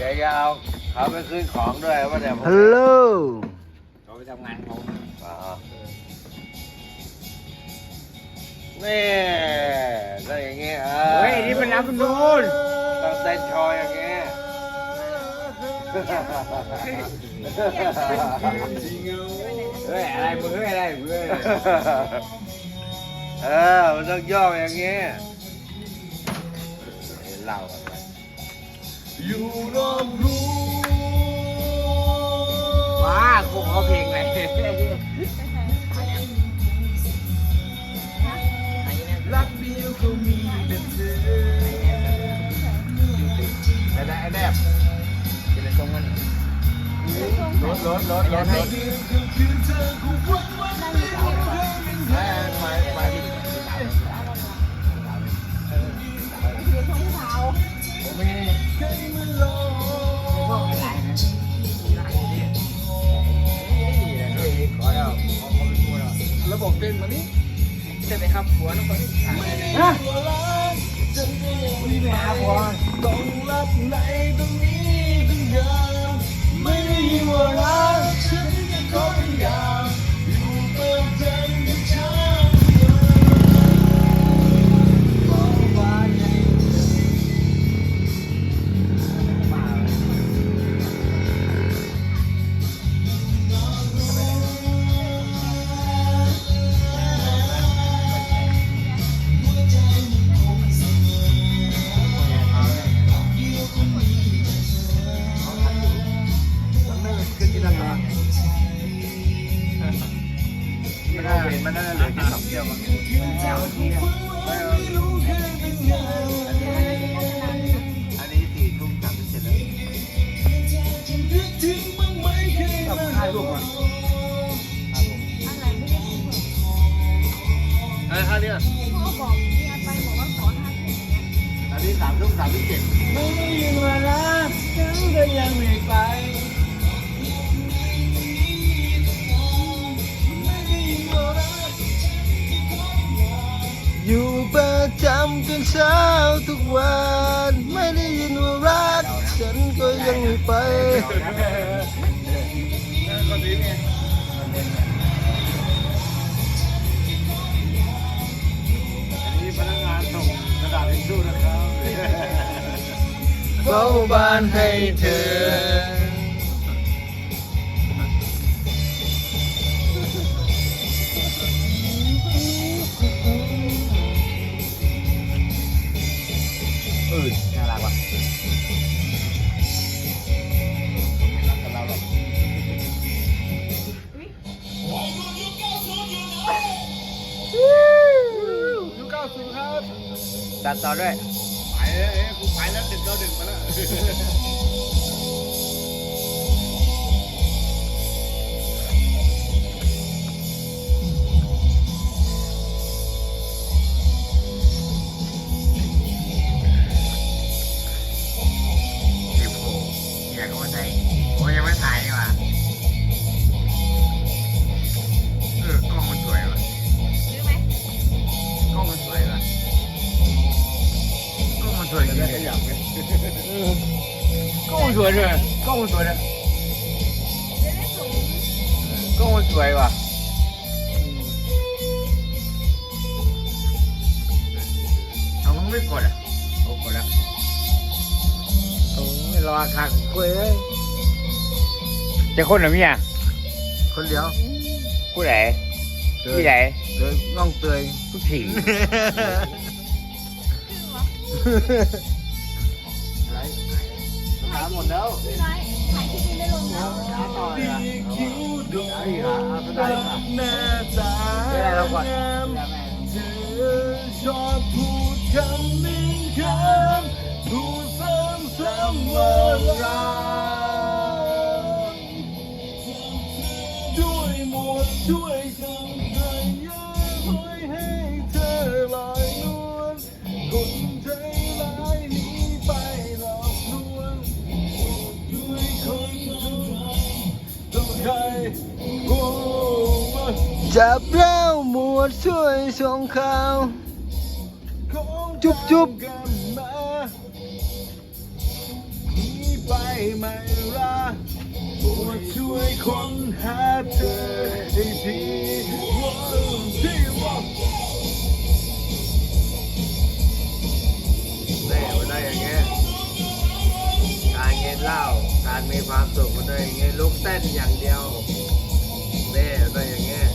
เดี๋ยวจะเอาเขาไปขึ้นของด้วยว่าเดี๋ยวผมฮัลโหลเขาไปทำงานเขาอ่านี่ต้องอย่างงี้เออเฮ้ยนี่มันรับนูนต้องเต้นโชว์อย่างงี้เฮ้ยอะไรมึงเฮ้ยอะไรมึงเฮ้ยเออมันต้องย่ออย่างงี้เล่ากันไป อยู่รอบรู้ว้ากูขอเพลงเลยรักเดียวก็มีแต่เธอไอ้แดไอ้แดบจะได้ส่งเงินรถรถรถรถให้ นมานี่เสร็จไหมครับหัวน้องคนฮะตัว นมันน่าจะเหลือแค่สองเที่ยวมั้งอันนี้สี่ทุ่มสามสิบเจ็ดแล้วขอบคุณค่ายรูปก่อนอะไรท่าเนี่ยพ่อบอกเนี่ยไปบอกว่าขอท่าเนี่ยอันนี้สามทุ่มสามสิบเจ็ดไม่ยินมาแล้วฉันก็ยังไม่ไป จำจนเช้าทุกวัน ไม่ได้ยินว่ารัก ฉันก็ยังไม่ไปอันนี้พนักงานส่งกระดาษทิชชู่นะครับ เฝ้าบ้านให้เธอเอ ตัดต่อด้วย ไปเลยกูไปแล้วดึกก็ดึก สวยเลยกล้องมันสวยเลยกล้องมันสวยว่ะเอามึงไม่กดอะโอ้กดแล้วโอ้ยรอคักคุยเลยจะคนหรือเมียคนเดียวผู้ใดที่ไหนเตยน้องเตยผู้ผิงถาหมดแล้วต่อเลยอะคิ้วดกเอาอีกอะเอาก็ได้ค่ะหน้าตาไม่ได้เราก่อนงามเธอชอบพูดคำนึ่งคำพูดซ้ำซ้ำว่ารักด้วยหมดด้วยคำพยายามให้เธอลอยนวลคน จับแล้วหมวดช่วยส่งข่าว จุ๊บจุบกันมาหนีไปไม่รักโปรดช่วยค้นหาเธอให้ทีวันที่ว่าแน่มันได้อย่างเงี้ยการกินเหล้าการมีความสุขมันได้อย่างเงี้ยลุกเต้นอย่างเดียวแน่มันได้อย่างเงี้ย